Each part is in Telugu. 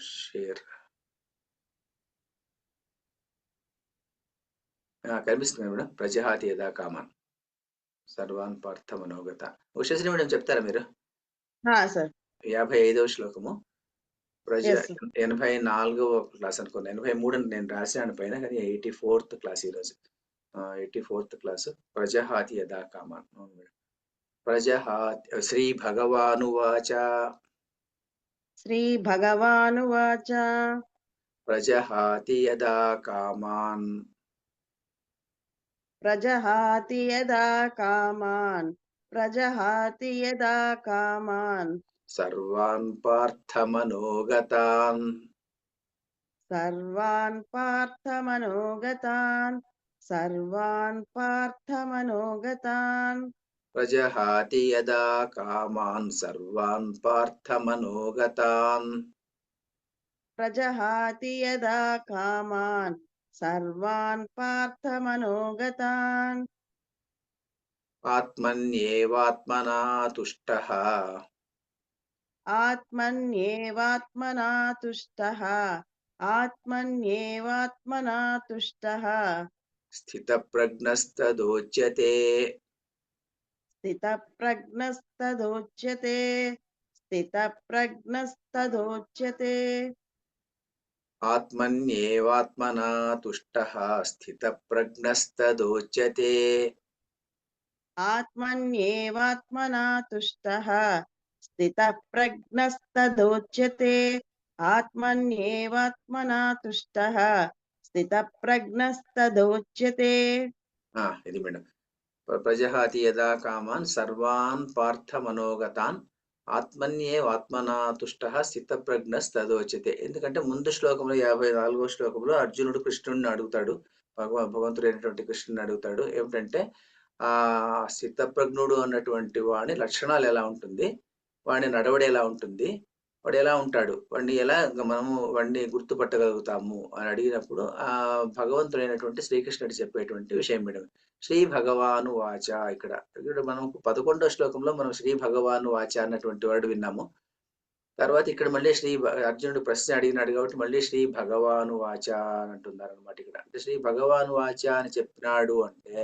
షేర్ కనిపిస్తుంది మేడం. ప్రజహాతి యథా కామాన్ సర్వాన్ పార్థ మనోగత. ఉషశ్రీ మేడం చెప్తారా మీరు? యాభై ఐదవ శ్లోకము. ప్రజ. ఎనభై నాలుగవ క్లాస్ అనుకున్నా ఎనభై మూడు నేను రాశాను పైన కానీ ఎయిటీ ఫోర్త్ క్లాస్ ఈరోజు. Eighty fourth class. ప్రజహాతి యథా కామాన్. ప్రజహాతి శ్రీ భగవానువాచ. శ్రీ భగవానువాచ ప్రజహాతి యదా కామాన్ ప్రజహాతి యదా కామాన్ ప్రజహాతి యదా కామాన్ సర్వాన్ పార్థమనోగతాన్ సర్వాన్ పార్థమనోగతాన్ సర్వాన్ పార్థమనోగతాన్ ప్రజహాతి యదా కామాన్ సర్వాన్ పార్థమనోగతాన్ ప్రజహాతి యదా కామాన్ సర్వాన్ పార్థమనోగతాన్ ఆత్మన్యేవాత్మనా తుష్టః ఆత్మన్యేవాత్మనా తుష్టః ఆత్మన్యేవాత్మనా తుష్టః స్థితప్రజ్ఞస్తదోచ్యతే స్థితప్రజ్ఞస్తదోచ్యతే స్థితప్రజ్ఞస్తదోచ్యతే ఆత్మన్యేవాత్మనా తుష్టః స్థితప్రజ్ఞస్తదోచ్యతే ఆత్మన్యేవాత్మనా తుష్టః స్థితప్రజ్ఞస్తదోచ్యతే ఆత్మన్యేవాత్మనా తుష్టః స్థితప్రజ్ఞస్తదోచ్యతే ఇది మేడం ప్రజహాతి యదా కామాన్ సర్వాన్ పార్థ మనోగతాన్ ఆత్మన్యేవాత్మనా తుష్టః స్థితప్రజ్ఞస్తదోచ్యతే ఎందుకంటే ముందు శ్లోకంలో యాభై నాలుగో శ్లోకంలో అర్జునుడు కృష్ణుడిని అడుగుతాడు భగవ భగవంతుడైనటువంటి కృష్ణుని అడుగుతాడు ఏమిటంటే ఆ స్థితప్రజ్ఞుడు అన్నటువంటి వాడి లక్షణాలు ఎలా ఉంటుంది వాడి నడవడి ఎలా ఉంటుంది వాడు ఎలా ఉంటాడు? వాడిని ఎలా మనము వాడిని గుర్తుపట్టగలుగుతాము? అని అడిగినప్పుడు ఆ భగవంతుడైనటువంటి శ్రీకృష్ణుడు చెప్పేటువంటి విషయం మేడం. శ్రీ భగవాను వాచ ఇక్కడ. ఇక్కడ మనం పదకొండో శ్లోకంలో మనం శ్రీ భగవాను వాచ అన్నటువంటి వాడు విన్నాము. తర్వాత ఇక్కడ మళ్ళీ శ్రీ అర్జునుడు ప్రశ్న అడిగినాడు కాబట్టి మళ్ళీ శ్రీ భగవాను వాచ అని అంటున్నారు అనమాట ఇక్కడ. అంటే శ్రీ భగవాను వాచ అని చెప్పినాడు అంటే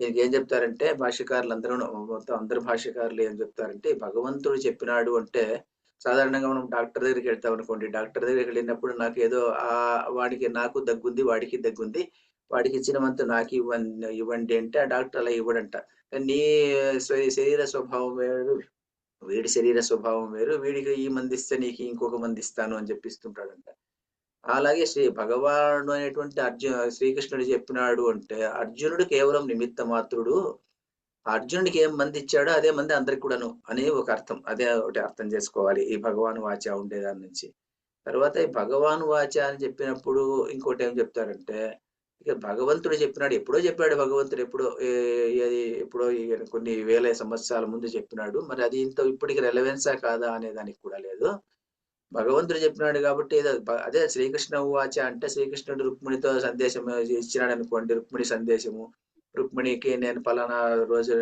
దీనికి ఏం చెప్తారంటే భాష్యకారులు అందరూ మొత్తం అందరు భాష్యకారులు ఏం చెప్తారంటే భగవంతుడు చెప్పినాడు అంటే సాధారణంగా మనం డాక్టర్ దగ్గరికి వెళ్తాం అనుకోండి. డాక్టర్ దగ్గరికి వెళ్ళినప్పుడు నాకు ఏదో ఆ వాడికి నాకు దగ్గుంది వాడికి దగ్గుంది. వాడికి ఇచ్చిన మంతు నాకు ఇవ్వండి ఇవ్వండి అంటే ఆ డాక్టర్ అలా ఇవ్వడంట. కానీ నీ శరీర స్వభావం వేరు వీడి శరీర స్వభావం వేరు వీడికి ఈ మంది ఇస్తే నీకు ఇంకొక మంది ఇస్తాను అని చెప్పిస్తుంటాడంట. అలాగే శ్రీ భగవానుడు అనేటువంటి అర్జున శ్రీకృష్ణుడు చెప్పినాడు అంటే అర్జునుడు కేవలం నిమిత్త మాత్రుడు అర్జునుడికి ఏం మంది ఇచ్చాడో అదే మంది అందరికి కూడాను అని ఒక అర్థం అదే ఒకటి అర్థం చేసుకోవాలి. ఈ భగవాన్ వాచ ఉండేదాని నుంచి. తర్వాత ఈ భగవాన్ వాచ అని చెప్పినప్పుడు ఇంకోటి ఏం చెప్తారంటే ఇక భగవంతుడు చెప్పినాడు ఎప్పుడో చెప్పాడు భగవంతుడు ఎప్పుడో అది ఎప్పుడో కొన్ని వేల సంవత్సరాల ముందు చెప్పినాడు. మరి అది ఇంత ఇప్పటికి రెలవెన్సా కాదా అనే దానికి కూడా లేదు. భగవంతుడు చెప్పినాడు కాబట్టి అదే శ్రీకృష్ణ వాచ అంటే శ్రీకృష్ణుడు రుక్మిణితో సందేశం ఇచ్చినాడు అనుకోండి రుక్మిణి సందేశము. రుక్మిణికి నేను పలానా రోజు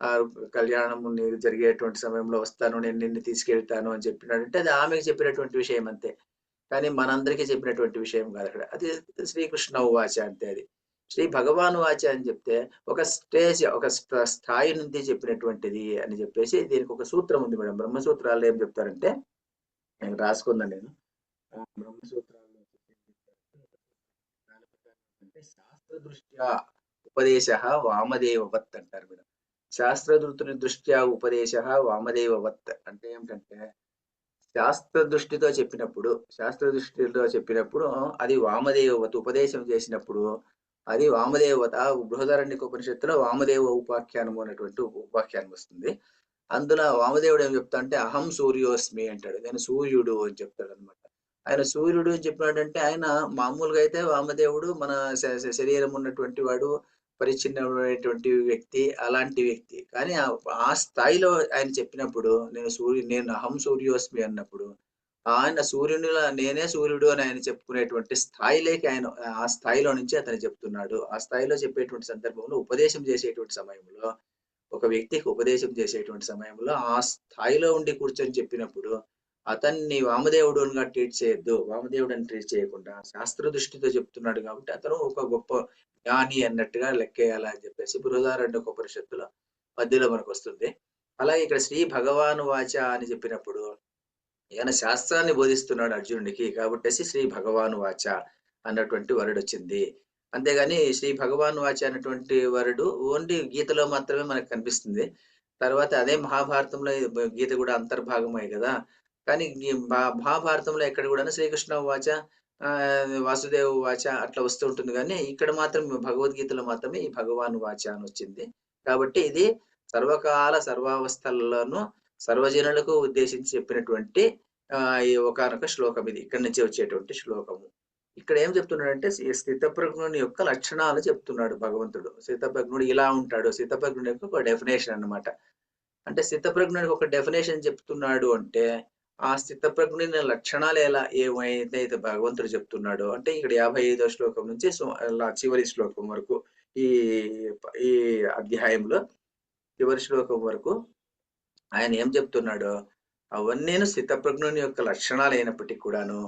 ఆ కళ్యాణం నీకు జరిగేటువంటి సమయంలో వస్తాను నేను నిన్ను తీసుకెళ్తాను అని చెప్పినాడంటే అది ఆమెకు చెప్పినటువంటి విషయం అంతే. కానీ మనందరికీ చెప్పినటువంటి విషయం కాదు అక్కడ. అది శ్రీకృష్ణ వాచ అంతే అది. శ్రీ భగవాన్ వాచ అని చెప్తే ఒక స్టేజ్ ఒక స్థాయి నుండి చెప్పినటువంటిది అని చెప్పేసి దీనికి ఒక సూత్రం ఉంది మేడం. బ్రహ్మసూత్రాల్లో ఏం చెప్తారంటే నేను రాసుకున్నాను నేను. బ్రహ్మసూత్రాల్లో శాస్త్ర దృష్ట్యా ఉపదేశ వామదేవవత్ అంటారు మేడం. శాస్త్ర దృష్ట్యా ఉపదేశ వామదేవవత్ అంటే ఏమిటంటే శాస్త్ర దృష్టితో చెప్పినప్పుడు శాస్త్ర దృష్టితో చెప్పినప్పుడు అది వామదేవవత్ ఉపదేశం చేసినప్పుడు అది వామదేవత బృహదారణ్యక ఉపనిషత్తులో వామదేవ ఉపాఖ్యానము అనేటువంటి ఉపాఖ్యానం వస్తుంది. అందులో వామదేవుడు ఏం చెప్తా అంటే అహం సూర్యోస్మి అంటాడు. నేను సూర్యుడు అని చెప్తాడు అనమాట ఆయన సూర్యుడు అని చెప్పినాడంటే ఆయన మామూలుగా అయితే వామదేవుడు మన శ- శరీరం ఉన్నటువంటి వాడు పరిచ్ఛిన్నమైనటువంటి వ్యక్తి అలాంటి వ్యక్తి. కానీ ఆ- స్థాయిలో ఆయన చెప్పినప్పుడు నేను సూర్యు నేను అహం సూర్యోస్మి అన్నప్పుడు ఆయన సూర్యునిలా నేనే సూర్యుడు అని ఆయన చెప్పుకునేటువంటి స్థాయిలోకి ఆయన ఆ స్థాయిలో నుంచి అతను చెప్తున్నాడు. ఆ స్థాయిలో చెప్పేటువంటి సందర్భంలో ఉపదేశం చేసేటువంటి సమయంలో ఒక వ్యక్తికి ఉపదేశం చేసేటువంటి సమయంలో ఆ స్థాయిలో ఉండి కూర్చొని చెప్పినప్పుడు అతన్ని వామదేవుడుగా ట్రీట్ చేయొద్దు. వామదేవుడు అని ట్రీట్ చేయకుండా శాస్త్ర దృష్టితో చెప్తున్నాడు కాబట్టి అతను ఒక గొప్ప జ్ఞాని అన్నట్టుగా లెక్కేయాలి అని చెప్పేసి బృహదారణ్య ఉపనిషత్తులో మధ్యలో మనకు వస్తుంది. అలాగే ఇక్కడ శ్రీ భగవాను వాచ అని చెప్పినప్పుడు ఈయన శాస్త్రాన్ని బోధిస్తున్నాడు అర్జునుడికి కాబట్టి శ్రీ భగవాను వాచ అన్నటువంటి వరుడు వచ్చింది. అంతేగాని శ్రీ భగవాన్ వాచ అనేటువంటి వరుడు ఓన్లీ గీతలో మాత్రమే మనకు కనిపిస్తుంది. తర్వాత అదే మహాభారతంలో గీత కూడా అంతర్భాగమే కదా. కానీ మహాభారతంలో ఎక్కడ కూడా శ్రీకృష్ణ వాచ ఆ, వాసుదేవ వాచ అట్లా వస్తూ ఉంటుంది. కానీ ఇక్కడ మాత్రం భగవద్గీతలో మాత్రమే ఈ భగవాన్ వాచ అని వచ్చింది. కాబట్టి ఇది సర్వకాల సర్వావస్థలలోనూ సర్వజనులకు ఉద్దేశించి చెప్పినటువంటి ఆ, ఈ ఒకనొక శ్లోకం ఇది. ఇక్కడి నుంచి వచ్చేటువంటి శ్లోకము. ఇక్కడ ఏం చెప్తున్నాడంటే స్థితప్రజ్ఞుని యొక్క లక్షణాలు చెప్తున్నాడు భగవంతుడు. స్థితప్రజ్ఞుడు ఇలా ఉంటాడు. స్థితప్రజ్ఞుని యొక్క ఒక డెఫినేషన్ అన్నమాట. అంటే స్థితప్రజ్ఞుడికి ఒక డెఫినేషన్ చెప్తున్నాడు అంటే ఆ స్థితప్రజ్ఞుని లక్షణాలు ఎలా ఏమైతే అయితే భగవంతుడు చెప్తున్నాడో అంటే ఇక్కడ యాభై ఐదో శ్లోకం నుంచి చివరి శ్లోకం వరకు ఈ ఈ అధ్యాయంలో చివరి శ్లోకం వరకు ఆయన ఏం చెప్తున్నాడో అవన్నీ స్థితప్రజ్ఞుని యొక్క లక్షణాలు అయినప్పటికీ కూడాను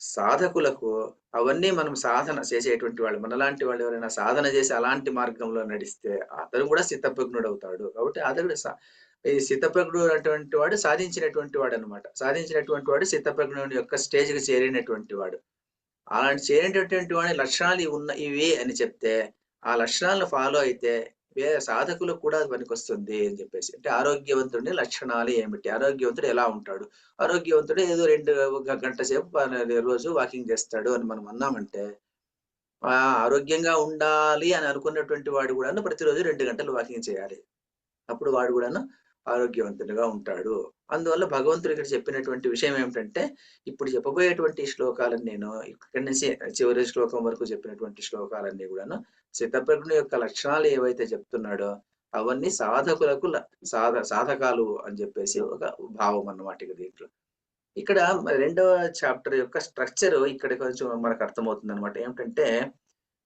సాధకులకు అవన్నీ మనం సాధన చేసేటువంటి వాళ్ళు మనలాంటి వాళ్ళు ఎవరైనా సాధన చేసి అలాంటి మార్గంలో నడిస్తే అతను కూడా స్థితప్రజ్ఞుడు అవుతాడు కాబట్టి అతడు సా- ఈ స్థితప్రజ్ఞుడు అటువంటి వాడు సాధించినటువంటి వాడు అనమాట సాధించినటువంటి వాడు స్థితప్రజ్ఞుని యొక్క స్టేజ్కి చేరినటువంటి వాడు. అలాంటి చేరినటువంటి వాడి లక్షణాలు ఇవి ఉన్న ఇవి అని చెప్తే ఆ లక్షణాలను ఫాలో అయితే వేరే సాధకులకు కూడా పనికొస్తుంది అని చెప్పేసి. అంటే ఆరోగ్యవంతుడి లక్షణాలు ఏమిటి? ఆరోగ్యవంతుడు ఎలా ఉంటాడు? ఆరోగ్యవంతుడు ఏదో రెండు గంట సేపు రోజు వాకింగ్ చేస్తాడు అని మనం అన్నామంటే ఆరోగ్యంగా ఉండాలి అని అనుకున్నటువంటి వాడు కూడా ప్రతిరోజు రెండు గంటలు వాకింగ్ చేయాలి. అప్పుడు వాడు కూడాను ఆరోగ్యవంతుడిగా ఉంటాడు. అందువల్ల భగవంతుడు ఇక్కడ చెప్పినటువంటి విషయం ఏమిటంటే ఇప్పుడు చెప్పబోయేటువంటి శ్లోకాలను నేను ఇక్కడి నుంచి చివరి శ్లోకం వరకు చెప్పినటువంటి శ్లోకాలన్నీ కూడాను చిత్తప్రజ్ఞ యొక్క లక్షణాలు ఏవైతే చెప్తున్నాడో అవన్నీ సాధకులకు సాధ సాధకాలు అని చెప్పేసి ఒక భావం అన్నమాట ఇక దీంట్లో. ఇక్కడ రెండవ చాప్టర్ యొక్క స్ట్రక్చర్ ఇక్కడ కొంచెం మనకు అర్థమవుతుంది అనమాట ఏమిటంటే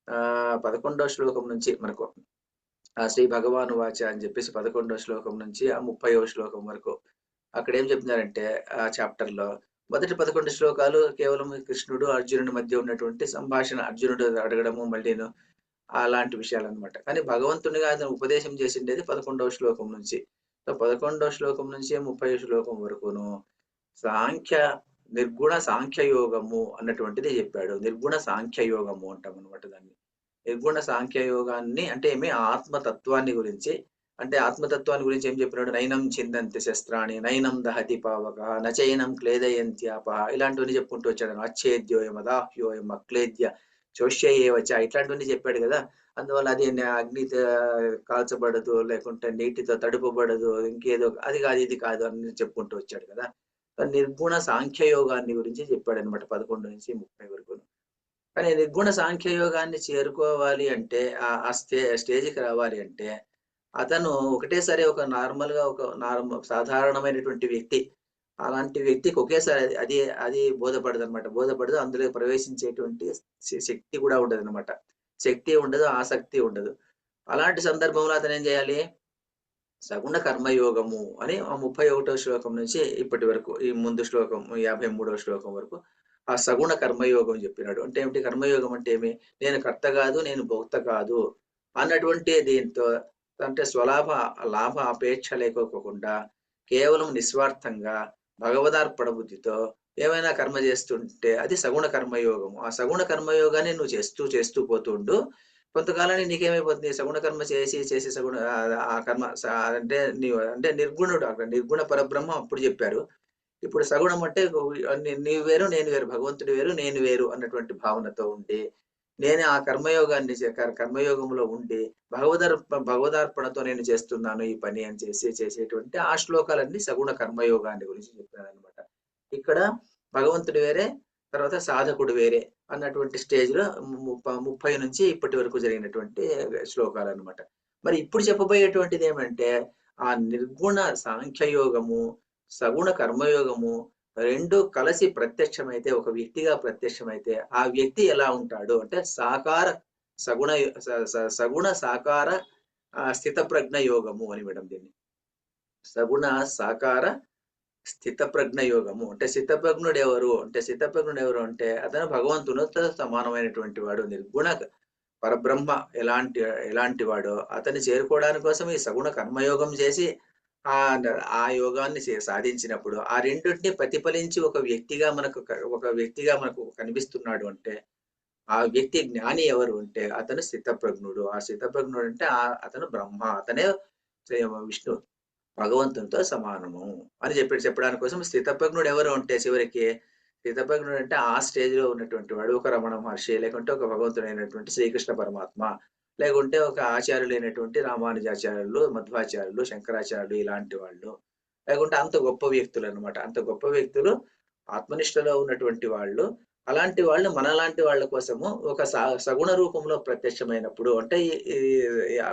ఆ పదకొండవ శ్లోకం నుంచి మనకు శ్రీ భగవాను వాచ అని చెప్పేసి పదకొండవ శ్లోకం నుంచి ఆ ముప్పైవ శ్లోకం వరకు. అక్కడ ఏం చెప్తున్నారంటే ఆ చాప్టర్లో మొదటి పదకొండు శ్లోకాలు కేవలం కృష్ణుడు అర్జునుడి మధ్య ఉన్నటువంటి సంభాషణ అర్జునుడు అడగడము మళ్ళీను అలాంటి విషయాలు అనమాట కానీ భగవంతునిగా అతను ఉపదేశం చేసిండేది పదకొండవ శ్లోకం నుంచి. సో పదకొండవ శ్లోకం నుంచి ముప్పై శ్లోకం వరకును సాంఖ్య నిర్గుణ సాంఖ్య యోగము అన్నటువంటిది చెప్పాడు. నిర్గుణ సాంఖ్య యోగము అంటాం అనమాట దాన్ని. నిర్గుణ సాంఖ్యయోగాన్ని అంటే ఏమి? ఆత్మతత్వాన్ని గురించి. అంటే ఆత్మతత్వాన్ని గురించి ఏం చెప్పినాడు? నైనం చిందంతి శస్త్రాణి నైనం దహతి పావక నచైనం క్లేదయంత్యాప ఇలాంటివన్నీ చెప్పుకుంటూ వచ్చాడు. అచ్చేద్యోయం అదాహ్యోయం అక్లేద్య చోష్యేవచ ఇట్లాంటివన్నీ చెప్పాడు కదా. అందువల్ల అది అగ్ని అగ్నితో కాల్చబడదు లేకుంటే నీటితో తడుపబడదు ఇంకేదో అది కాదు ఇది కాదు అని చెప్పుకుంటూ వచ్చాడు కదా. నిర్గుణ సాంఖ్య యోగాన్ని గురించి చెప్పాడు అనమాట పదకొండు నుంచి ముప్పై వరకు కానీ నిర్గుణ సాంఖ్యయోగాన్ని చేరుకోవాలి అంటే ఆ స్టే స్టేజ్కి రావాలి అంటే అతను ఒకటేసారి ఒక నార్మల్గా ఒక నార్మల్ సాధారణమైనటువంటి వ్యక్తి అలాంటి వ్యక్తికి ఒకేసారి అది- అది బోధపడదు అనమాట బోధపడదు అందులో ప్రవేశించేటువంటి శక్తి కూడా ఉండదు అనమాట శక్తి ఉండదు ఆసక్తి ఉండదు. అలాంటి సందర్భంలో అతను ఏం చేయాలి? సగుణ కర్మయోగము అని ఆ ముప్పై ఒకటో శ్లోకం నుంచి ఇప్పటి వరకు ఈ ముందు శ్లోకం యాభై మూడవ శ్లోకం వరకు ఆ సగుణ కర్మయోగం చెప్పినాడు. అంటే ఏమిటి? కర్మయోగం అంటే ఏమి? నేను కర్త కాదు నేను భోక్త కాదు అన్నటువంటి దీంతో అంటే స్వలాభ లాభ అపేక్ష లేకోకుండా కేవలం నిస్వార్థంగా భగవదార్పణ బుద్ధితో ఏమైనా కర్మ చేస్తుంటే అది సగుణ కర్మయోగము. ఆ సగుణ కర్మయోగాన్ని నువ్వు చేస్తూ చేస్తూ పోతుండు. కొంతకాలానికి నీకేమైపోతుంది? సగుణ కర్మ చేసి చేసి సగుణ ఆ- కర్మ అంటే నీ అంటే నిర్గుణుడు అక్కడ నిర్గుణ పరబ్రహ్మ అప్పుడు చెప్పారు ఇప్పుడు సగుణం అంటే నీ- నీవు వేరు నేను వేరు భగవంతుడు వేరు నేను వేరు అన్నటువంటి భావనతో ఉండి నేను ఆ కర్మయోగాన్ని చే- కర్మయోగంలో ఉండి భగవదర్ భగవదార్పణతో నేను చేస్తున్నాను ఈ పని అని చేసి చేసేటువంటి ఆ శ్లోకాలన్నీ సగుణ కర్మయోగాన్ని గురించి చెప్పాను అనమాట ఇక్కడ భగవంతుడు వేరే తర్వాత సాధకుడు వేరే అన్నటువంటి స్టేజ్లో ముప్పై నుంచి ఇప్పటి వరకు జరిగినటువంటి శ్లోకాలు అన్నమాట మరి ఇప్పుడు చెప్పబోయేటువంటిది ఏమంటే ఆ నిర్గుణ సాంఖ్యయోగము సగుణ కర్మయోగము రెండు కలిసి ప్రత్యక్షమైతే ఒక వ్యక్తిగా ప్రత్యక్షమైతే ఆ వ్యక్తి ఎలా ఉంటాడు అంటే సాకార సగుణ సగుణ సాకార స్థిత ప్రజ్ఞ యోగము అని మేడం దీన్ని. సగుణ సాకార స్థితప్రజ్ఞ యోగము. అంటే స్థితప్రజ్ఞుడు ఎవరు అంటే స్థితప్రజ్ఞుడు ఎవరు అంటే అతను భగవంతునితో సమానమైనటువంటి వాడు నిర్గుణ పరబ్రహ్మ ఎలాంటి ఎలాంటి వాడో అతన్ని చేరుకోవడానికి కోసం ఈ సగుణ కర్మయోగం చేసి ఆ ఆ యోగాన్ని సాధించినప్పుడు ఆ రెండింటిని ప్రతిఫలించి ఒక వ్యక్తిగా మనకు ఒక వ్యక్తిగా మనకు కనిపిస్తున్నాడు అంటే ఆ వ్యక్తి జ్ఞాని ఎవరు ఉంటే అతను స్థితప్రజ్ఞుడు ఆ స్థితప్రజ్ఞుడు అంటే ఆ అతను బ్రహ్మ. అతనే విష్ణు భగవంతునితో సమానము అని చెప్పి చెప్పడానికి కోసం స్థితప్రజ్ఞుడు ఎవరు ఉంటే చివరికి స్థితప్రజ్ఞుడు అంటే ఆ స్టేజ్లో ఉన్నటువంటి వాడు ఒక రమణ మహర్షి లేకుంటే ఒక భగవంతుడైనటువంటి శ్రీకృష్ణ పరమాత్మ. లేకుంటే ఒక ఆచార్యులైనటువంటి రామానుజాచార్యులు మధ్వాచార్యులు శంకరాచార్యులు ఇలాంటి వాళ్ళు. లేకుంటే అంత గొప్ప వ్యక్తులు అన్నమాట. అంత గొప్ప వ్యక్తులు ఆత్మనిష్టలో ఉన్నటువంటి వాళ్ళు. అలాంటి వాళ్ళు మనలాంటి వాళ్ళ కోసము ఒక స- సగుణ రూపంలో ప్రత్యక్షమైనప్పుడు అంటే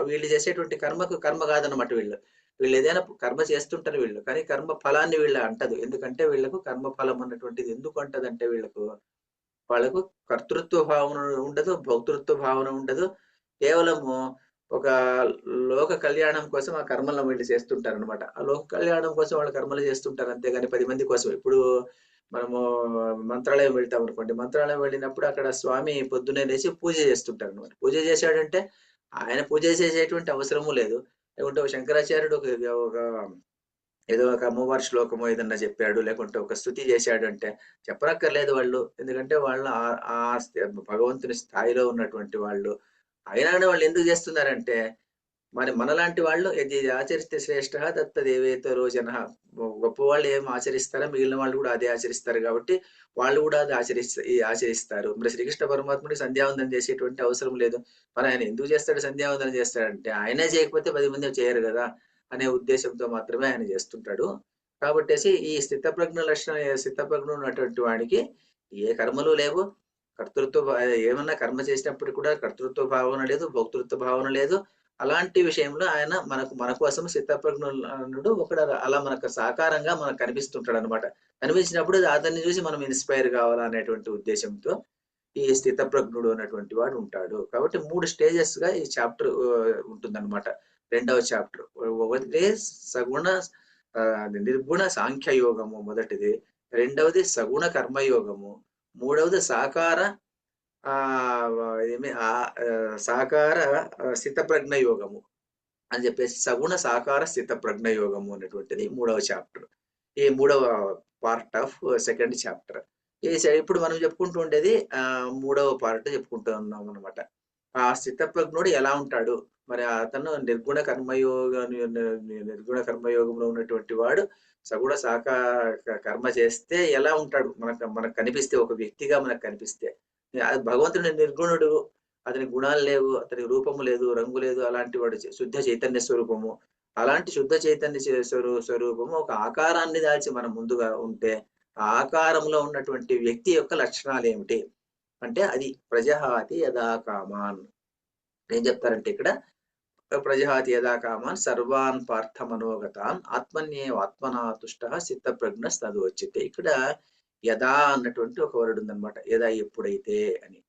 వీళ్ళు చేసేటువంటి కర్మకు కర్మ కాదనమాట వీళ్ళు. వీళ్ళు ఏదైనా కర్మ చేస్తుంటారు వీళ్ళు కానీ కర్మ ఫలాన్ని వీళ్ళు అంటదు. ఎందుకంటే వీళ్ళకు కర్మ ఫలం అన్నటువంటిది ఎందుకు అంటదంటే వీళ్ళకు వాళ్ళకు కర్తృత్వ భావన ఉండదు భౌతృత్వ భావన ఉండదు. కేవలము ఒక లోక కళ్యాణం కోసం ఆ కర్మలను వీళ్ళు చేస్తుంటారు అనమాట ఆ లోక కళ్యాణం కోసం వాళ్ళు కర్మలు చేస్తుంటారు అంతేగాని పది మంది కోసం. ఇప్పుడు మనము మంత్రాలయం వెళ్తాం అనుకోండి. మంత్రాలయం వెళ్ళినప్పుడు అక్కడ స్వామి పొద్దున్నే లేచి పూజ చేస్తుంటారు అనమాట పూజ చేశాడంటే ఆయన పూజ చేసేటువంటి అవసరము లేదు. లేకుంటే ఒక శంకరాచార్యుడు ఒక ఒక ఏదో ఒక అమ్మవారి శ్లోకమో ఏదన్నా చెప్పాడు. లేకుంటే ఒక స్థుతి చేశాడు అంటే చెప్పనక్కర్లేదు వాళ్ళు. ఎందుకంటే వాళ్ళు ఆ- భగవంతుని స్థాయిలో ఉన్నటువంటి వాళ్ళు అయినా కానీ వాళ్ళు ఎందుకు చేస్తున్నారంటే మరి మనలాంటి వాళ్ళు ఇది ఆచరిస్తే శ్రేష్ట దత్త దేవేతరో జన గొప్ప వాళ్ళు ఏం ఆచరిస్తారో మిగిలిన వాళ్ళు కూడా అదే ఆచరిస్తారు కాబట్టి వాళ్ళు కూడా అది ఆచరిస్త ఈ ఆచరిస్తారు. మరి శ్రీకృష్ణ పరమాత్ముడి సంధ్యావందనం చేసేటువంటి అవసరం లేదు. మరి ఆయన ఎందుకు చేస్తాడు సంధ్యావందనం చేస్తాడంటే ఆయనే చేయకపోతే పది మంది చేయరు కదా అనే ఉద్దేశంతో మాత్రమే ఆయన చేస్తుంటాడు. కాబట్టేసి ఈ స్థితప్రజ్ఞ లక్షణం స్థితప్రజ్ఞ ఉన్నటువంటి వాడికి ఏ కర్మలు లేవు. కర్తృత్వ ఏమన్నా కర్మ చేసినప్పుడు కూడా కర్తృత్వ భావన లేదు భోక్తృత్వ భావన లేదు. అలాంటి విషయంలో ఆయన మనకు మన కోసం సిద్ధప్రజ్ఞుడు ఒకడు అలా మనకు సాకారంగా మనకు కనిపిస్తుంటాడు అనమాట కనిపించినప్పుడు అతన్ని చూసి మనం ఇన్స్పైర్ కావాలా అనేటువంటి ఉద్దేశంతో ఈ స్థితప్రజ్ఞుడు అనేటువంటి వాడు ఉంటాడు. కాబట్టి మూడు స్టేజెస్గా ఈ చాప్టర్ ఉంటుందన్నమాట. రెండవ చాప్టర్. ఒకటి సగుణ ఆ, నిర్గుణ సాంఖ్య యోగము మొదటిది. రెండవది సగుణ కర్మయోగము. మూడవది సాకార ఆ ఏమి ఆ సాకార స్థితప్రజ్ఞ యోగము అని చెప్పేసి సగుణ సాకార స్థితప్రజ్ఞ యోగము అనేటువంటిది మూడవ చాప్టర్. ఈ మూడవ పార్ట్ ఆఫ్ సెకండ్ చాప్టర్ ఈ ఇప్పుడు మనం చెప్పుకుంటూ ఉండేది ఆ మూడవ పార్ట్ చెప్పుకుంటూ ఉన్నాం అనమాట ఆ స్థితప్రజ్ఞుడు ఎలా ఉంటాడు? మరి అతను నిర్గుణ కర్మయోగ నిర్గుణ కర్మయోగంలో ఉన్నటువంటి వాడు సగుణ శాఖ కర్మ చేస్తే ఎలా ఉంటాడు? మనకు మనకు కనిపిస్తే ఒక వ్యక్తిగా మనకు కనిపిస్తే. భగవంతుడు నిర్గుణుడు. అతని గుణాలు లేవు అతని రూపము లేదు రంగు లేదు అలాంటి వాడు శుద్ధ చైతన్య స్వరూపము. అలాంటి శుద్ధ చైతన్య స్వరూ- స్వరూపము ఒక ఆకారాన్ని దాల్చి మనం ముందుగా ఉంటే ఆ ఆకారంలో ఉన్నటువంటి వ్యక్తి యొక్క లక్షణాలు ఏమిటి? అంటే అది ప్రజహాతి యథాకామాన్. ఏం చెప్తారంటే ఇక్కడ? ప్రజహాతి యథాకామాన్ సర్వాన్ పార్థ మనోగతాన్ ఆత్మన్యేవ ఆత్మనాతుష్ట సిద్ధ ప్రజ్ఞ తదోచ్యతే ఇక్కడ యథా అన్నటువంటి ఒక వర్డ్ ఉందనమాట యథా ఎప్పుడైతే అని.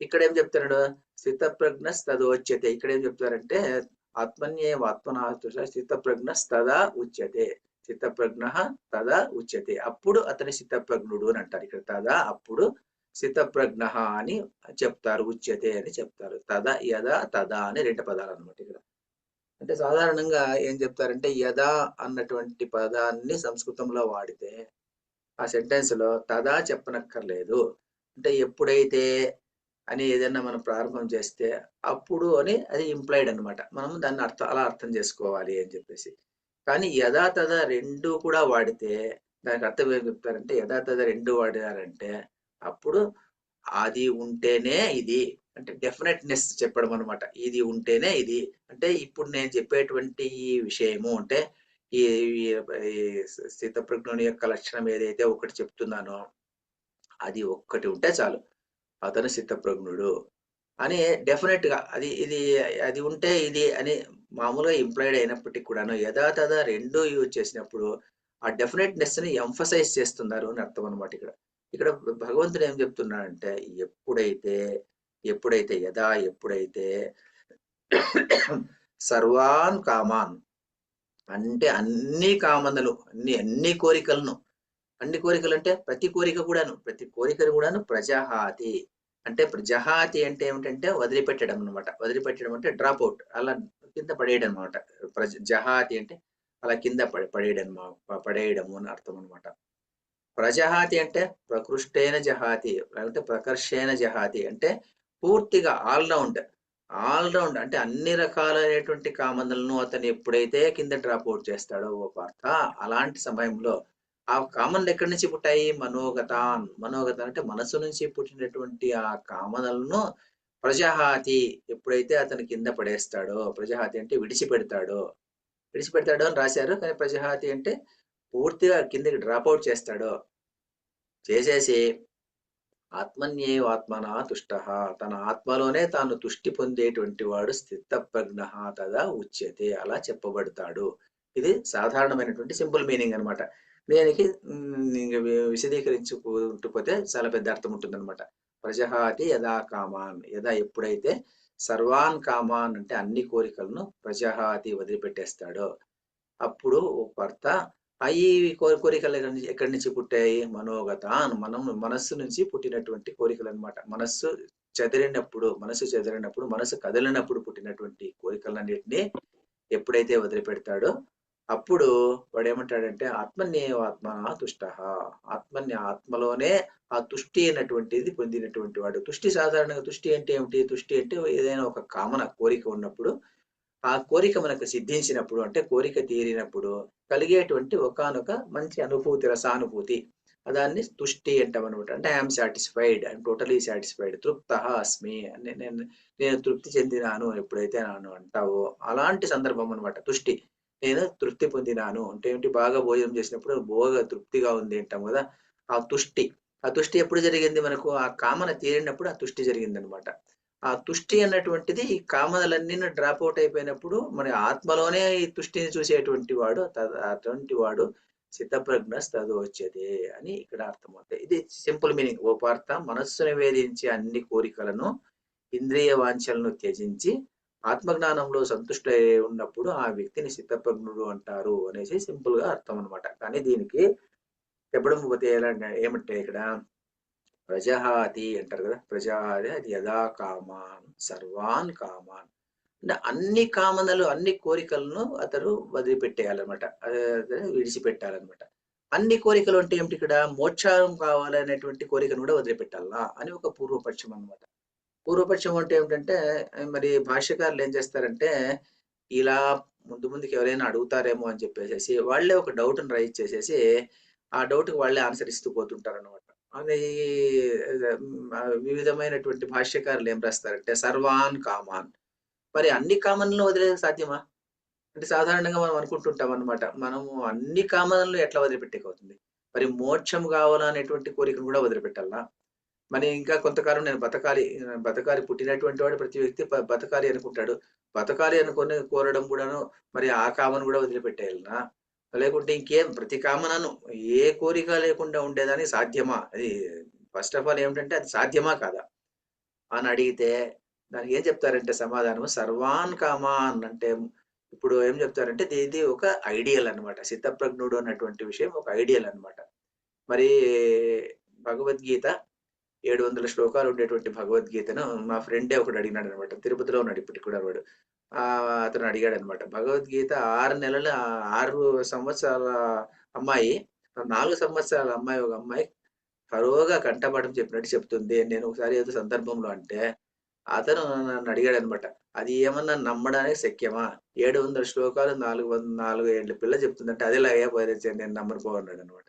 ఇక్కడ ఏం చెప్తున్నాడు? స్థిత ప్రజ్ఞ తదోచ్యతే ఇక్కడ ఏం చెప్తారంటే ఆత్మన్యేవ ఆత్మనా తుష్ట స్థిత ప్రజ్ఞ తదా ఉచ్యతే. స్థితప్రజ్ఞ తదా ఉచ్యతే. అప్పుడు అతని స్థితప్రజ్ఞుడు అని అంటారు. ఇక్కడ తదా అప్పుడు స్థితప్రజ్ఞ అని చెప్తారు ఉచ్యతే అని చెప్తారు. తద యద తదా అని రెండు పదాలు అన్నమాట ఇక్కడ. అంటే సాధారణంగా ఏం చెప్తారంటే యదా అన్నటువంటి పదాన్ని సంస్కృతంలో వాడితే ఆ సెంటెన్స్లో తదా చెప్పనక్కర్లేదు. అంటే ఎప్పుడైతే అని ఏదైనా మనం ప్రారంభం చేస్తే అప్పుడు అని అది ఇంప్లైడ్ అనమాట మనం దాన్ని అర్థం అలా అర్థం చేసుకోవాలి అని చెప్పేసి. కానీ యథా తదా రెండు కూడా వాడితే దానికి అర్థం ఏం చెప్తారంటే యథా తదా రెండు వాడారంటే అప్పుడు అది ఉంటేనే ఇది అంటే డెఫినెట్నెస్ చెప్పడం అనమాట ఇది ఉంటేనే ఇది. అంటే ఇప్పుడు నేను చెప్పేటువంటి ఈ విషయము అంటే ఈ స్థితప్రజ్ఞుని యొక్క లక్షణం ఏదైతే ఒకటి చెప్తున్నానో అది ఒక్కటి ఉంటే చాలు. అతను స్థితప్రజ్ఞుడు అని డెఫినెట్గా అది ఇది అది ఉంటే ఇది అని మామూలుగా ఇంప్లాయిడ్ అయినప్పటికీ కూడాను యథాతథ రెండు యూజ్ చేసినప్పుడు ఆ డెఫినెట్నెస్ని ఎంఫసైజ్ చేస్తున్నారు అని అర్థం అనమాట ఇక్కడ. ఇక్కడ భగవంతుడు ఏం చెప్తున్నాడంటే ఎప్పుడైతే ఎప్పుడైతే యథా ఎప్పుడైతే సర్వాన్ కామాన్ అంటే అన్ని కామనలు అన్ని అన్ని కోరికలను అన్ని కోరికలు అంటే ప్రతి కోరిక కూడాను ప్రతి కోరికను కూడాను ప్రజాహాతి అంటే ప్రజహాతి అంటే ఏమిటంటే వదిలిపెట్టడం అనమాట వదిలిపెట్టడం అంటే డ్రాప్ అవుట్ అలా కింద పడేయడం అనమాట ప్రజ జహాతి అంటే అలా కింద పడే పడేయడం పడేయడము అని అర్థం అనమాట ప్రజహాతి అంటే ప్రకృష్టైన జహాతి లేకుంటే ప్రకర్షైన జహాతి అంటే పూర్తిగా ఆల్రౌండ్. ఆల్రౌండ్ అంటే అన్ని రకాలైనటువంటి కామనలను అతను ఎప్పుడైతే కింద డ్రాప్ అవుట్ చేస్తాడో ఓ పార్థ అలాంటి సమయంలో ఆ కామన్లు ఎక్కడి నుంచి పుట్టాయి? మనోగతాన్. మనోగత అంటే మనసు నుంచి పుట్టినటువంటి ఆ కామనలను ప్రజహాతి ఎప్పుడైతే అతను కింద పడేస్తాడో ప్రజహాతి అంటే విడిచిపెడతాడో. విడిచిపెడతాడో అని రాశారు కానీ ప్రజహాతి అంటే పూర్తిగా కిందకి డ్రాప్ అవుట్ చేస్తాడో చేసేసి ఆత్మన్యేవాత్మన తుష్ట. తన ఆత్మలోనే తాను తుష్టి పొందేటువంటి వాడు స్థితప్రజ్ఞ తదా ఉచ్యతే అలా చెప్పబడతాడు. ఇది సాధారణమైనటువంటి సింపుల్ మీనింగ్ అనమాట దీనికి విశదీకరించుకుంటుపోతే విశదీకరించుకుంటూ పోతే చాలా పెద్ద అర్థం ఉంటుంది అనమాట ప్రజహాతి యథా కామాన్. యథా ఎప్పుడైతే సర్వాన్ కామాన్ అంటే అన్ని కోరికలను ప్రజహాతి వదిలిపెట్టేస్తాడో అప్పుడు ఓ భర్త అవి కోరికలు ఎక్కడి నుంచి పుట్టాయి? మనోగతాన్ మనం మనస్సు నుంచి పుట్టినటువంటి కోరికలు అన్నమాట మనస్సు చెదిరినప్పుడు మనసు చెదిరినప్పుడు మనసు కదిలినప్పుడు పుట్టినటువంటి కోరికలన్నింటినీ ఎప్పుడైతే వదిలిపెడతాడో అప్పుడు వాడు ఏమంటాడంటే ఆత్మన్యేవ ఆత్మ తుష్ట. ఆత్మన్య ఆత్మలోనే ఆ తుష్టి అయినటువంటిది పొందినటువంటి వాడు. తుష్టి సాధారణంగా తుష్టి అంటే ఏమిటి? తుష్టి అంటే ఏదైనా ఒక కామన కోరిక ఉన్నప్పుడు ఆ కోరిక మనకు సిద్ధించినప్పుడు అంటే కోరిక తీరినప్పుడు కలిగేటువంటి ఒకానొక మంచి అనుభూతి రసానుభూతి. దాన్ని తుష్టి అంటాం అనమాట అంటే I'm satisfied I'm totally satisfied తృప్త అస్మి అని నేను నేను తృప్తి చెందినాను ఎప్పుడైతే నాను అంటావో. అలాంటి సందర్భం అనమాట తుష్టి. నేను తృప్తి పొందినాను. అంటే ఏంటి బాగా భోజనం చేసినప్పుడు బాగా తృప్తిగా ఉంది అంటాం కదా. ఆ తుష్టి. ఆ తుష్టి ఎప్పుడు జరిగింది మనకు? ఆ కామన తీరినప్పుడు ఆ తుష్టి జరిగింది అనమాట ఆ తుష్టి అన్నటువంటిది ఈ కామనలన్నీ డ్రాప్ అవుట్ అయిపోయినప్పుడు మన ఆత్మలోనే ఈ తుష్టిని చూసేటువంటి వాడు అటువంటి వాడు సిద్ధప్రజ్ఞ తదు వచ్చేది అని ఇక్కడ అర్థమవుతాయి. ఇది సింపుల్ మీనింగ్. ఓ పార్త మనస్సును వేధించే అన్ని కోరికలను ఇంద్రియ వాంఛలను త్యజించి ఆత్మజ్ఞానంలో సంతుష్ట ఉన్నప్పుడు ఆ వ్యక్తిని సిద్ధప్రజ్ఞుడు అంటారు అనేసి సింపుల్గా అర్థం అనమాట కానీ దీనికి చెప్పడం పోతే ఎలా ఏమంటే ఇక్కడ ప్రజహాతి అంటారు కదా ప్రజాహాతి అది యథా కామాన్ సర్వాన్ కామాన్. అంటే అన్ని కామనలు అన్ని కోరికలను అతను వదిలిపెట్టేయాలన్నమాట. విడిచిపెట్టాలన్నమాట. అన్ని కోరికలు అంటే ఏమిటి ఇక్కడ? మోక్షారం కావాలనేటువంటి కోరికను కూడా వదిలిపెట్టాలా అని ఒక పూర్వపక్షం అన్నమాట. పూర్వపక్షం అంటే ఏమిటంటే మరి భాష్యకారులు ఏం చేస్తారంటే ఇలా ముందు ముందుకు ఎవరైనా అడుగుతారేమో అని చెప్పేసి వాళ్ళే ఒక డౌట్ రైజ్ చేసేసి ఆ డౌట్కి వాళ్ళే ఆన్సర్ ఇస్తూ పోతుంటారు అనమాట అది వివిధమైనటువంటి భాష్యకారులు ఏం రాస్తారంటే సర్వాన్ కామాన్. మరి అన్ని కామన్లను వదిలేదు సాధ్యమా? అంటే సాధారణంగా మనం అనుకుంటుంటాం అనమాట మనము అన్ని కామన్లు ఎట్లా వదిలిపెట్టేకవుతుంది? మరి మోక్షం కావాలనేటువంటి కోరికను కూడా వదిలిపెట్టాలా? మరి ఇంకా కొంతకాలం నేను బతకాలి బతకాలి పుట్టినటువంటి వాడు ప్రతి వ్యక్తి బతకాలి అనుకుంటాడు. బతకాలి అనుకుని కోరడం కూడాను మరి ఆ కామను కూడా వదిలిపెట్టేయాలనా? లేకుంటే ఇంకేం ప్రతి కామనను ఏ కోరిక లేకుండా ఉండేదానికి సాధ్యమా? అది ఫస్ట్ ఆఫ్ ఆల్ ఏమిటంటే అది సాధ్యమా కాదా? అని అడిగితే దానికి ఏం చెప్తారంటే సమాధానం సర్వాన్ కామాన్ అంటే ఇప్పుడు ఏం చెప్తారంటే ఇది- ఇది ఒక ఐడియల్ అన్నమాట. సిద్ధప్రజ్ఞుడు అన్నటువంటి విషయం ఒక ఐడియల్ అన్నమాట. మరి భగవద్గీత ఏడు వందల శ్లోకాలు ఉండేటువంటి భగవద్గీతను మా ఫ్రెండే ఒకడు అడిగినాడు అనమాట తిరుపతిలో ఉన్నాడు ఇప్పటికి కూడా వాడు. అతను అడిగాడు అనమాట భగవద్గీత ఆరు నెలల ఆరు సంవత్సరాల అమ్మాయి నాలుగు సంవత్సరాల అమ్మాయి ఒక అమ్మాయి కరువుగా కంఠపాఠం చెప్పినట్టు చెప్తుంది. నేను ఒకసారి ఏదో సందర్భంలో అంటే అతను నన్ను అడిగాడు అనమాట అది ఏమన్నా నమ్మడానికి శక్యమా? ఏడు వందల శ్లోకాలు నాలుగు వంద నాలుగు ఏళ్ళ పిల్ల చెప్తుందంటే అదే ఏ పోయేది నేను నమ్మను అనమాట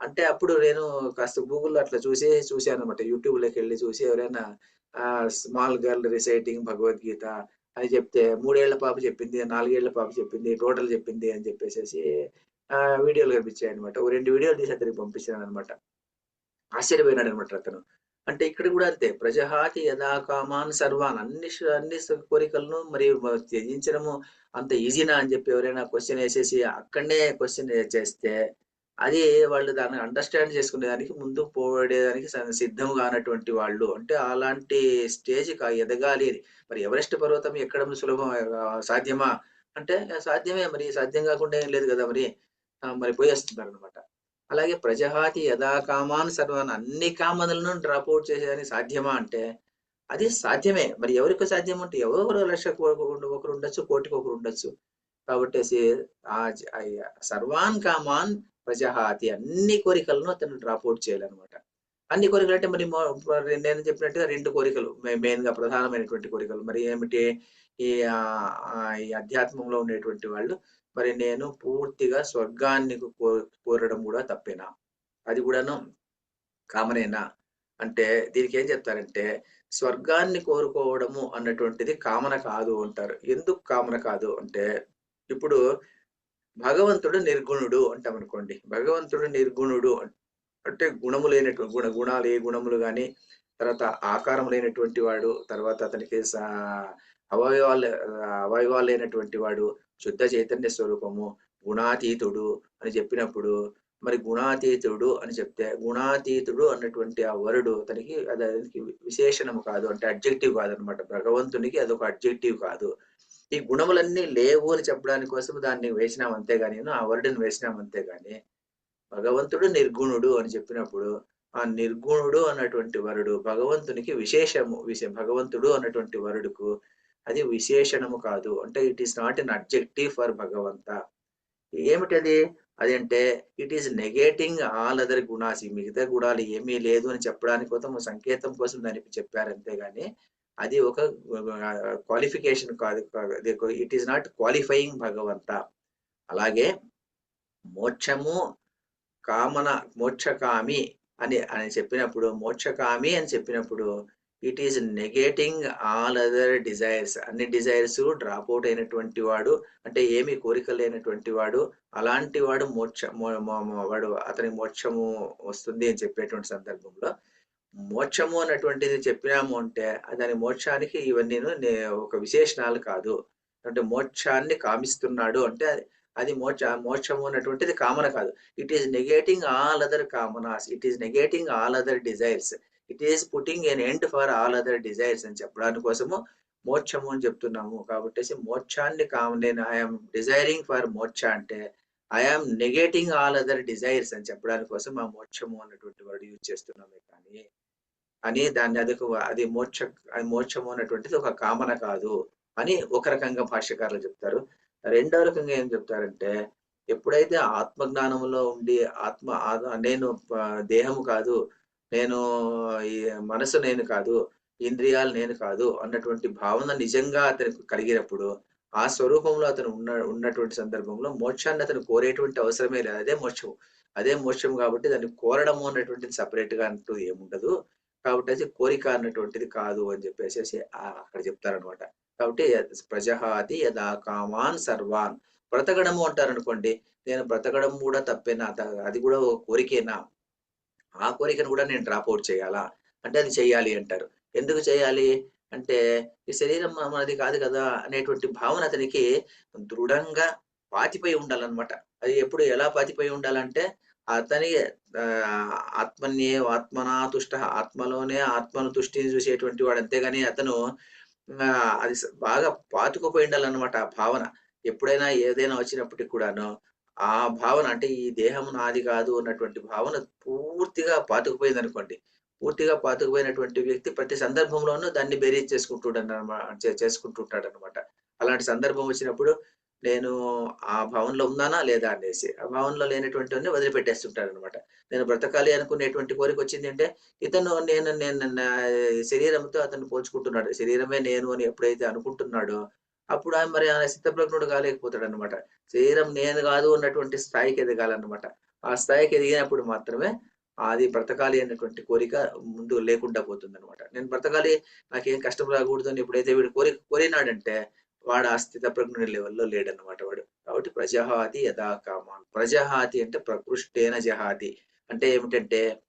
అంటే అప్పుడు నేను కాస్త గూగుల్లో అట్లా చూసి చూశాను అనమాట యూట్యూబ్లోకి వెళ్ళి చూసి ఎవరైనా స్మాల్ గర్ల్ రిసైటింగ్ భగవద్గీత అని చెప్తే మూడేళ్ళ పాప చెప్పింది నాలుగేళ్ళ పాప చెప్పింది టోటల్ చెప్పింది అని చెప్పేసి ఆ వీడియోలు కనిపించాయి అనమాట ఓ రెండు వీడియోలు తీసి అతనికి పంపించాను అనమాట ఆశ్చర్యపోయినాడు అనమాట అతను. అంటే ఇక్కడ కూడా అంతే. ప్రజహాతి యథాకామాన్ సర్వాన్. అన్ని అన్ని కోరికలను మరి త్యజించడము అంత ఈజీనా అని చెప్పి ఎవరైనా క్వశ్చన్ వేసేసి అక్కడనే క్వశ్చన్ చేస్తే అది వాళ్ళు దాన్ని అండర్స్టాండ్ చేసుకునేదానికి ముందుకు పోయేదానికి సిద్ధం కానటువంటి వాళ్ళు. అంటే అలాంటి స్టేజ్ ఎదగాలి మరి ఎవరెస్ట్ పర్వతం ఎక్కడం సులభం సాధ్యమా? అంటే సాధ్యమే మరి సాధ్యం కాకుండా ఏం లేదు కదా మరి. మరి పోయేస్తున్నారు అనమాట అలాగే ప్రజహాతి యథా కామాన్ సర్వాన్ అన్ని కామనలను డ్రాప్ అవుట్ చేసేదానికి సాధ్యమా అంటే అది సాధ్యమే. మరి ఎవరికి సాధ్యం అంటే ఎవరు లక్ష ఒకరు ఉండొచ్చు కోటికి ఒకరు ఉండొచ్చు. కాబట్టి ఆ సర్వాన్ కామాన్ ప్రజహాతి అన్ని కోరికలను అతను డ్రాప్ అవుట్ చేయాలన్నమాట అన్ని కోరికలు అంటే మరి నేను చెప్పినట్టుగా రెండు కోరికలు మెయిన్గా ప్రధానమైనటువంటి కోరికలు. మరి ఏమిటి? ఈ అధ్యాత్మంలో ఉండేటువంటి వాళ్ళు మరి నేను పూర్తిగా స్వర్గాన్ని కో- కోరడం కూడా తప్పేనా? అది కూడాను కామనేనా? అంటే దీనికి ఏం చెప్తారంటే స్వర్గాన్ని కోరుకోవడము అన్నటువంటిది కామన కాదు అంటారు. ఎందుకు కామన కాదు అంటే ఇప్పుడు భగవంతుడు నిర్గుణుడు అంటాం అనుకోండి భగవంతుడు నిర్గుణుడు అంటే గుణము లేనటువంటి గుణ గుణాలు ఏ గుణములు కానీ తర్వాత ఆకారం లేనటువంటి వాడు తర్వాత అతనికి అవయవాలు అవయవాలు లేనటువంటి వాడు శుద్ధ చైతన్య స్వరూపము గుణాతీతుడు అని చెప్పినప్పుడు మరి గుణాతీతుడు అని చెప్తే గుణాతీతుడు అన్నటువంటి ఆ వరుడు అతనికి అది అతనికి విశేషణము కాదు అంటే అడ్జెక్టివ్ కాదు అనమాట భగవంతునికి అదొక అడ్జెక్టివ్ కాదు. ఈ గుణములన్నీ లేవు అని చెప్పడానికి కోసం దాన్ని వేసినాం అంతేగాని ఆ వర్డ్ని వేసినాం అంతేగాని భగవంతుడు నిర్గుణుడు అని చెప్పినప్పుడు ఆ నిర్గుణుడు అన్నటువంటి వరుడు భగవంతునికి విశేషము విశే భగవంతుడు అన్నటువంటి వరుడుకు అది విశేషణము కాదు. అంటే it is not an objective for భగవంత. ఏమిటది? అదంటే it is negating all other గుణాసి మిగతా గుణాలు ఏమీ లేదు అని చెప్పడానికి కోసం సంకేతం కోసం దానికి చెప్పారు అంతేగాని అది ఒక క్వాలిఫికేషన్ కాదు ఇట్ ఈస్ నాట్ క్వాలిఫైయింగ్ భగవంత. అలాగే మోక్షము కామన మోక్షకామి అని అని చెప్పినప్పుడు మోక్షకామి అని చెప్పినప్పుడు it is negating all other desires అన్ని డిజైర్స్ డ్రాప్ అవుట్ అయినటువంటి వాడు అంటే ఏమి కోరిక లేనటువంటి వాడు అలాంటి వాడు మోక్ష మో- వాడు అతని మోక్షము వస్తుంది అని చెప్పేటువంటి సందర్భంలో మోక్షము అన్నటువంటిది చెప్పినాము అంటే దాని మోక్షానికి ఇవన్నీ ఒక విశేషణాలు కాదు. అంటే మోక్షాన్ని కామిస్తున్నాడు అంటే అది- అది మోక్ష మోక్షము అన్నటువంటిది కామన కాదు. It is negating all other కామనాస్. It is negating all other desires it is putting an end for all other desires అని చెప్పడానికి కోసము మోక్షము అని చెప్తున్నాము. కాబట్టి మోక్షాన్ని కామ నేను ఐఎమ్ డిజైరింగ్ ఫర్ మోక్ష అంటే I'm negating all other desires అని చెప్పడానికి కోసం ఆ మోక్షము అన్నటువంటి వర్డ్ యూజ్ చేస్తున్నామే కానీ అని దాన్ని అది అది మోక్ష అది మోక్షము అనేటువంటిది ఒక కామన కాదు అని ఒక రకంగా భాష్యకారులు చెప్తారు. రెండో రకంగా ఏం చెప్తారంటే ఎప్పుడైతే ఆత్మజ్ఞానంలో ఉండి ఆత్మ నేను దేహము కాదు నేను ఈ మనసు నేను కాదు ఇంద్రియాలు నేను కాదు అన్నటువంటి భావన నిజంగా అతనికి కలిగినప్పుడు ఆ స్వరూపంలో అతను ఉన్న ఉన్నటువంటి సందర్భంలో మోక్షాన్ని అతను కోరేటువంటి అవసరమే లేదు. అదే మోక్షం అదే మోక్షం కాబట్టి దాన్ని కోరడము అన్నటువంటిది సపరేట్గా అంటూ ఏముండదు. కాబట్టి అది కోరిక అన్నటువంటిది కాదు అని చెప్పేసి అక్కడ చెప్తారనమాట కాబట్టి ప్రజహాతి యథా కామాన్ సర్వాన్. బ్రతకడము అంటారు అనుకోండి నేను బ్రతకడం కూడా తప్పేనా అది కూడా ఒక కోరికేనా? ఆ కోరికను కూడా నేను డ్రాప్ అవుట్ చేయాలా? అంటే అది చేయాలి అంటారు. ఎందుకు చేయాలి? అంటే ఈ శరీరం మనది కాదు కదా అనేటువంటి భావన అతనికి దృఢంగా పాతిపోయి ఉండాలన్నమాట. అది ఎప్పుడు ఎలా పాతిపోయి ఉండాలంటే అతని ఆత్మన్యే ఆత్మనా తుష్ట. ఆత్మలోనే ఆత్మను తుష్టిని చూసేటువంటి వాడు అంతేగాని అతను అది బాగా పాతుకుపోయి ఉండాలన్నమాట ఆ భావన. ఎప్పుడైనా ఏదైనా వచ్చినప్పటికి కూడాను ఆ భావన అంటే ఈ దేహం నాది కాదు అన్నటువంటి భావన పూర్తిగా పాతుకుపోయింది అనుకోండి పూర్తిగా పాతుకుపోయినటువంటి వ్యక్తి ప్రతి సందర్భంలోనూ దాన్ని బేరీజ్ చేసుకుంటుంటాడు చేసుకుంటుంటాడు అనమాట అలాంటి సందర్భం వచ్చినప్పుడు నేను ఆ భావనలో ఉన్నానా లేదా అనేసి ఆ భావనలో లేనటువంటి వదిలిపెట్టేస్తుంటారు అనమాట నేను బ్రతకాలి అనుకునేటువంటి కోరిక వచ్చింది అంటే ఇతను నేను నేను శరీరంతో అతను పోల్చుకుంటున్నాడు. శరీరమే నేను అని ఎప్పుడైతే అనుకుంటున్నాడో అప్పుడు ఆయన మరి ఆయన సిద్ధప్రజ్ఞుడు కాలేకపోతాడు అనమాట శరీరం నేను కాదు అన్నటువంటి స్థాయికి ఎదగాలన్నమాట. ఆ స్థాయికి ఎదిగినప్పుడు మాత్రమే అది బ్రతకాలి అన్నటువంటి కోరిక ముందు లేకుండా పోతుంది అనమాట నేను బ్రతకాలి నాకేం కష్టం రాకూడదు అని ఎప్పుడైతే వీడు కోరిక కోరినాడంటే వాడు ఆ స్థిత ప్రజ్ఞుడి లెవెల్లో లేడనమాట వాడు. కాబట్టి ప్రజహాతి యథాకామాన్ ప్రజహాతి అంటే ప్రకృష్టేన జహాతి అంటే ఏమిటంటే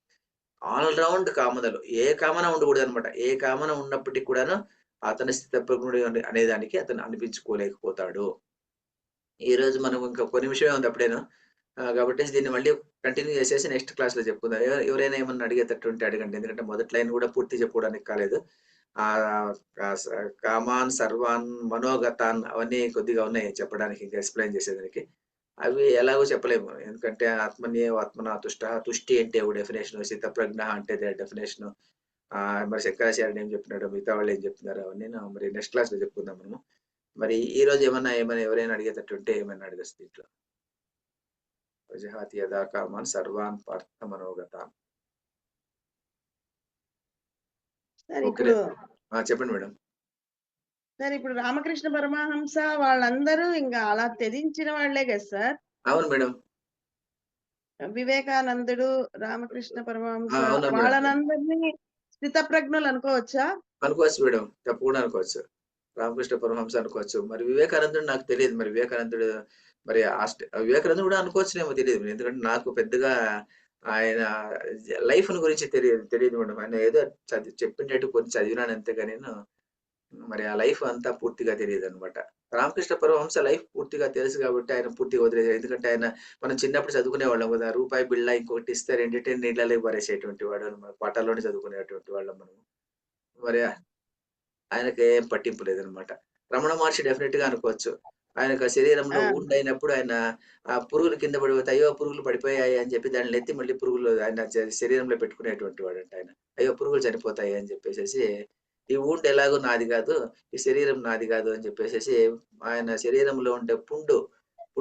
ఆల్ రౌండ్ కామనలు. ఏ కామన ఉండకూడదు అనమాట ఏ కామన ఉన్నప్పటికీ కూడాను అతని స్థిత ప్రజ్ఞుడు అనే- అనేదానికి అతను అనిపించుకోలేకపోతాడు. ఈ రోజు మనం ఇంకా కొన్ని నిమిషమే ఉంది అప్పుడేను. కాబట్టి దీన్ని మళ్ళీ కంటిన్యూ చేసేసి నెక్స్ట్ క్లాస్లో చెప్పుకుందాం. ఎవరైనా ఏమన్నా అడిగేటట్టు ఉంటే అడగండి. ఎందుకంటే మొదటి లైన్ కూడా పూర్తి చెప్పుకోవడానికి కాలేదు. ఆ కామాన్ సర్వాన్ మనోగతాన్ అవన్నీ కొద్దిగా ఉన్నాయి చెప్పడానికి ఇంకా ఎక్స్ప్లెయిన్ చేసేదానికి. అవి ఎలాగో చెప్పలేము. ఎందుకంటే ఆత్మన్యే ఆత్మన తుష్ట తుష్టి అంటే ఒక డెఫినేషన్ సిద్ధప్రజ్ఞ అంటే డెఫినేషన్ ఆ మరి శంకరాచార్యుడు ఏం చెప్తున్నాడు మిగతా వాళ్ళు ఏం చెప్తున్నారు? అవన్నీ మరి నెక్స్ట్ క్లాస్లో చెప్పుకుందాం మనము. మరి ఈ రోజు ఏమన్నా ఏమైనా ఎవరైనా అడిగేటట్టుంటే ఏమైనా అడగచ్చు దీంట్లో. ప్రజహాతి యథా కామాన్ సర్వాన్ పార్థ మనోగతాన్. సార్. ఇప్పుడు చెప్పండి మేడం. సార్ ఇప్పుడు రామకృష్ణ పరమహంస వాళ్ళందరూ ఇంకా అలా తెదించిన వాళ్ళే కదా సార్? అవును మేడం. వివేకానందుడు రామకృష్ణ పరమహంస. వాళ్ళనందరినీ స్థితప్రజ్ఞులు అనుకోవచ్చా? అనుకోవచ్చు మేడం. తప్పకుండా అనుకోవచ్చు. రామకృష్ణ పరమహంస అనుకోవచ్చు. మరి వివేకానందుడు నాకు తెలియదు. మరి వివేకానందుడు మరి వివేకానందుడు కూడా అనుకోవచ్చునేమో తెలియదు. ఎందుకంటే నాకు పెద్దగా ఆయన లైఫ్ గురించి తెలియదు తెలియదు మేడం. ఆయన ఏదో చదివి చెప్పినట్టు కొన్ని చదివినాను అంతేగా నేను మరి ఆ లైఫ్ అంతా పూర్తిగా తెలియదు అనమాట రామకృష్ణ పరమహంస లైఫ్ పూర్తిగా తెలుసు కాబట్టి ఆయన పూర్తిగా వదిలేదు. ఎందుకంటే ఆయన మనం చిన్నప్పుడు చదువుకునే వాళ్ళం కదా రూపాయి బిళ్ళ ఇంకొకటి ఇస్తే రెండింటిని నీళ్ళలో పారేసేటువంటి వాడు మన పాఠాల్లోనే చదువుకునేటువంటి వాళ్ళం మనం. మరి ఆయనకి ఏం పట్టింపు లేదనమాట రమణ మహర్షి డెఫినెట్గా అనుకోవచ్చు. ఆయనకు ఆ. శరీరంలో అయినప్పుడు ఆయన ఆ పురుగులు కింద పడిపోతాయి అయ్యో పురుగులు పడిపోయాయి అని చెప్పి దాన్ని ఎత్తి మళ్ళీ పురుగులు ఆయన శరీరంలో పెట్టుకునేటువంటి వాడు అంట ఆయన. అయ్యో పురుగులు చనిపోతాయి అని చెప్పేసి ఈ ఊండ్ ఎలాగో నాది కాదు ఈ శరీరం నాది కాదు అని చెప్పేసి ఆయన శరీరంలో ఉండే పుండు